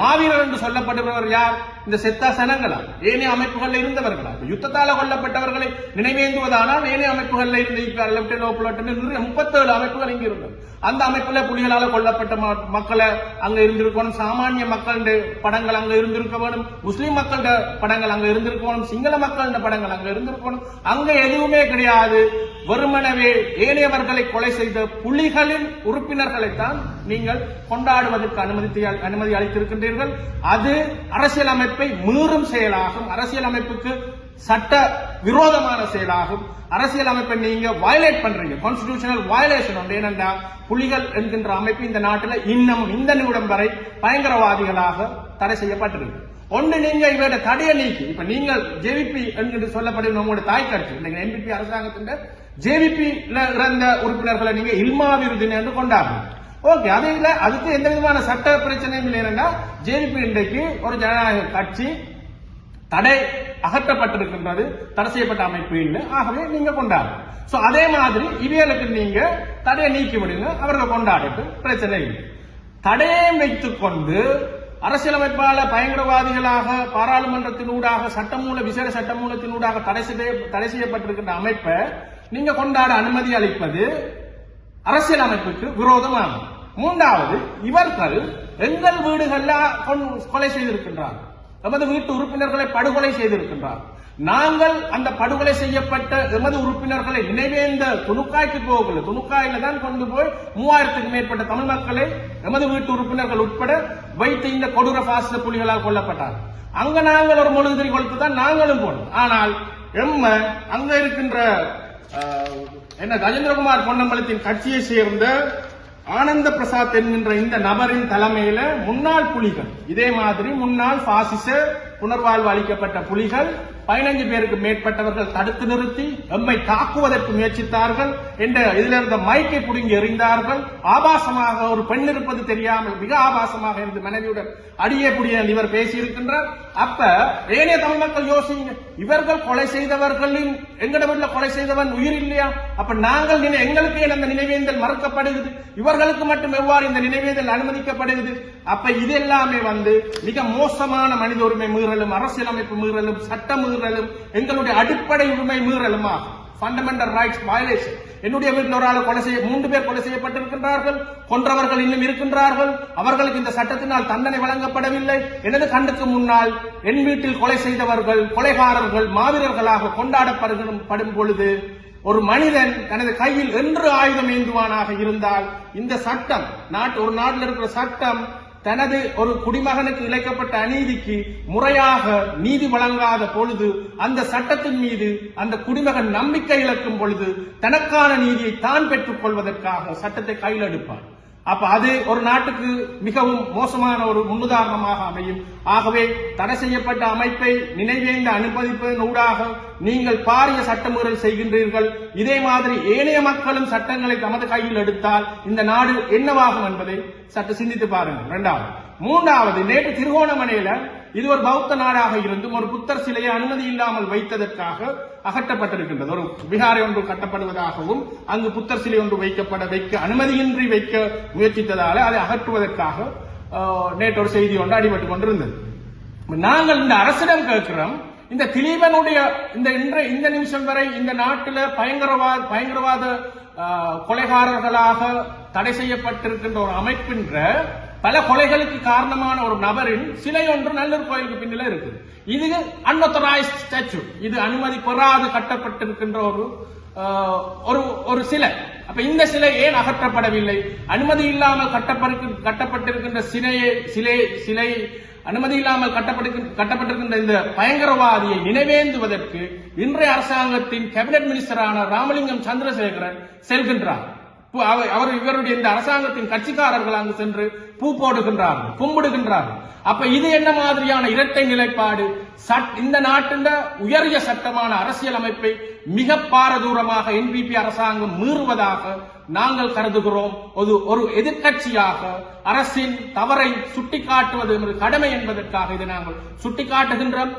மாவீரர் என்று சொல்லப்படுபவர் யார்? இந்த செத்தா சனங்களா ஏனைய அமைப்புகள்ல இருந்தவர்களா? யுத்தத்தால கொல்லப்பட்டவர்களை நினைவேந்துவதானால் ஏனைய அமைப்புகள்ல இருந்து முப்பத்தேழு அமைப்புகள் இங்க இருந்தது. அந்த அமைப்புல புலிகளால கொல்லப்பட்ட ம- மக்களை அங்க இருந்திருக்கணும். சாமானிய மக்களுடைய படங்கள் அங்க இருந்திருக்க வேணும். முஸ்லிம் மக்களோட படங்கள் அங்க இருந்திருக்கணும் சிங்கள மக்களுடைய படங்கள் அங்க இருந்திருக்கணும் அங்க எதுவுமே கிடையாது. வெறுமனவே ஏனையவர்களை கொலை செய்த புலிகளின் உறுப்பினர்களைத்தான் நீங்கள் கொண்டாடுவதற்கு அனுமதி அனுமதி அளித்திருக்கின்றீர்கள். அது அரசியல் அமைப்பை மீறும் செயலாகும். அரசியல் அமைப்புக்கு சட்ட விரோதமான செயலாகும். அரசியல் அமைப்பை நீங்க வயலேட் பண்றீங்க. கான்ஸ்டிடியூஷனல் வயலேஷன் ஒன்று ஏனென்றா புலிகள் என்கின்ற அமைப்பு இந்த நாட்டில் இன்னும் இந்த நிமிடம் வரை பயங்கரவாதிகளாக தடை செய்யப்பட்டிருக்கு. ஒன்று நீங்க இவரோட தடையை நீக்கி இப்ப நீங்கள் ஜேவிபி என்று சொல்லப்படும் நம்முடைய தாய் கட்சி இன்னைக்கு என்பிபி அரசாங்கத்தின் ஜேவிபி இறந்த உறுப்பினர்களை நீங்க இல்மா விருதின் என்று கொண்டாடுறீங்க. ஓகே அது இல்ல. அதுக்கு எந்த விதமான சட்ட பிரச்சனையும் இல்லை என்னன்னா இன்றைக்கு ஒரு ஜனநாயக கட்சி தடை அகற்றப்பட்டிருக்கின்றது தடை செய்யப்பட்ட அமைப்பு இல்லை. ஆகவே நீங்க கொண்டாடும் சோ அதே மாதிரி இவர்களுக்கு நீங்க தடையை நீக்கி விடுங்க அவர்கள் கொண்டாடிட்டு பிரச்சனை இல்லை. தடையை வைத்துக் கொண்டு அரசியலமைப்பாளர் பயங்கரவாதிகளாக பாராளுமன்றத்தினூடாக சட்டமூல விசேட சட்டமூலத்தினூடாக தடை செய்ய தடை செய்யப்பட்டிருக்கின்ற அமைப்பை நீங்க கொண்டாட அனுமதி அளிப்பது அரசியல் அமைப்புக்கு விரோதமாகும். மூன்றாவது இவர்கள் எங்கள் வீடுகள்ல கொலை செய்திருக்கின்றார். எமது வீட்டு உறுப்பினர்களை படுகொலை செய்திருக்கின்றார். நாங்கள் அந்த படுகொலை செய்யப்பட்ட எமது உறுப்பினர்களை நினைவேந்த துணுக்காய்க்கு போகல துணுக்காயில தான் கொண்டு போய் மூவாயிரத்துக்கு மேற்பட்ட தமிழ் மக்களை எமது வீட்டு உறுப்பினர்கள் உட்பட வைத்து இந்த கொடூர பாசிச புலிகளால் கொல்லப்பட்டார். அங்க நாங்கள் ஒரு மொழுதிரி கொடுத்து தான் நாங்களும் போனோம். ஆனால் எம்ம அங்க இருக்கின்ற என்ன ரஜேந்திரகுமார் பொன்னம்பலத்தின் கட்சியை சேர்ந்த ஆனந்த பிரசாத் என்கின்ற இந்த நபரின் தலைமையில முன்னாள் புலிகள் இதே மாதிரி முன்னாள் பாசிச புனர்வாழ்வு அளிக்கப்பட்ட புலிகள் பதினைஞ்சு பேருக்கு மேற்பட்டவர்கள் தடுத்து நிறுத்தி எம்மை தாக்குவதற்கு முயற்சித்தார்கள் என்ற இதிலிருந்த மைக்கை புடுங்கி எறிந்தார்கள். ஆபாசமாக ஒரு பெண் இருப்பது தெரியாமல் மிக ஆபாசமாக இருந்து மனைவியுடன் அடியே புடிய இவர் பேசியிருக்கின்றார். அப்ப ஏனைய தமிழ் மக்கள் யோசிங்க இவர்கள் கொலை செய்தவர்களின் எங்கட கொலை செய்தவன் உயிர் இல்லையா? அப்ப நாங்கள் நினை- எங்களுக்கு ஏன் அந்த நினைவேந்தல் மறுக்கப்படுகிறது? இவர்களுக்கு மட்டும் எவ்வாறு இந்த நினைவேந்தல் அனுமதிக்கப்படுகிறது? அப்ப இது எல்லாமே வந்து மிக மோசமான மனித உரிமை மீறலும் அரசியலமைப்பு மீறலும் சட்ட மீறலும் எங்களுடைய அடிப்படை உரிமை மீறலும்? ஆகும் ஃபண்டமெண்டல் ரைட்ஸ் வயலேஷன் என்னுடைய வீட்டில் ஒரு ஆள் கொலை செய்ய மூன்று பேர் கொலை செய்யப்பட்டிருக்கின்றார்கள். கொன்றவர்கள் இன்னும் இருக்கின்றார்கள். அவர்களுக்கு இந்த சட்டத்தினால் தண்டனை வழங்கப்படவில்லை. எனது கண்ணுக்கு முன்னால் என் வீட்டில் கொலை செய்தவர்கள் கொலைகாரர்கள் மாவீரர்களாக கொண்டாடப்படும் பொழுது ஒரு மனிதன் தனது கையில் என்று ஆயுதம் ஏந்துவானாக இருந்தால் இந்த சட்டம் நாட்டு ஒரு நாட்டில் இருக்கிற சட்டம் தனது ஒரு குடிமகனுக்கு இழைக்கப்பட்ட அநீதிக்கு முறையாக நீதி வழங்காத பொழுது அந்த சட்டத்தின் மீது அந்த குடிமகன் நம்பிக்கை இழக்கும் பொழுது தனக்கான நீதியை தான் பெற்றுக் கொள்வதற்காக சட்டத்தை கையில் எடுப்பார் அப்ப அது ஒரு நாட்டுக்கு மிகவும் மோசமான ஒரு முன்னுதாரணமாக அமையும். ஆகவே தடை செய்யப்பட்ட அமைப்பை நினைவேந்த அனுமதிப்பதன் ஊடாக நீங்கள் பாரிய சட்டமீறல் செய்கின்றீர்கள். இதே மாதிரி ஏனைய மக்களும் சட்டங்களை தமது கையில் எடுத்தால் இந்த நாடு என்னவாகும் என்பதை சற்று சிந்தித்து பாருங்கள். இரண்டாவது மூன்றாவது நேற்று திருகோணமலையில இது ஒரு பௌத்த நாடாக இருந்தும் ஒரு புத்தர் சிலையை அனுமதி இல்லாமல் வைத்ததற்காக அகற்றப்பட்டிருக்கின்றது. ஒரு விகாரை ஒன்று கட்டப்படுவதாகவும் அங்கு புத்தர் சிலை ஒன்று வைக்கப்பட வைக்க அனுமதியின்றி வைக்க முயற்சித்ததால அதை அகற்றுவதற்காக நேற்று ஒரு செய்தி ஒன்று அடிபட்டுக் கொண்டிருந்தது. நாங்கள் இந்த அரசிடம் கேட்கிறோம் இந்த திலீபனுடைய இந்த இன்று இந்த நிமிஷம் வரை இந்த நாட்டில் பயங்கரவாத பயங்கரவாத கொலைகாரர்களாக தடை செய்யப்பட்டிருக்கின்ற ஒரு அமைப்பின்ற பல கொலைகளுக்கு காரணமான ஒரு நபரின் சிலை ஒன்று நல்லூர் கோயிலுக்கு பின்னில இருக்குது. இது அன்அத்தரைஸ்ட் ஸ்டாச்சு இது அனுமதி பெறாது கட்டப்பட்டிருக்கின்ற ஒரு ஒரு ஒரு சிலை. அப்ப இந்த சிலை ஏன் அகற்றப்படவில்லை? அனுமதி இல்லாமல் கட்டப்பட்டிருக்கின்ற சிலையை சிலை சிலை அனுமதி இல்லாமல் கட்டப்பட்டிருக்கின்ற இந்த பயங்கரவாதியை நினைவேந்துவதற்கு இன்றைய அரசாங்கத்தின் கேபினட் மினிஸ்டரான ராமலிங்கம் சந்திரசேகரன் செல்கின்றார். அவர் இவருடைய இந்த அரசாங்கத்தின் கட்சிக்காரர்கள் அங்கு சென்று பூ போடுகின்றார்கள் கும்பிடுகின்றார்கள். அப்ப இது என்ன மாதிரியான இரட்டை நிலைப்பாடு? சட்- இந்த நாட்டின் உயரிய சட்டமான அரசியல் அமைப்பை மிக பாரதூரமாக என்பிபி அரசாங்கம் மீறுவதாக நாங்கள் கருதுகிறோம். ஒரு ஒரு எதிர்க்கட்சியாக அரசின் தவறை சுட்டிக்காட்டுவது எமது கடமை என்பதற்காக இதை நாங்கள் சுட்டிக்காட்டுகின்றோம்.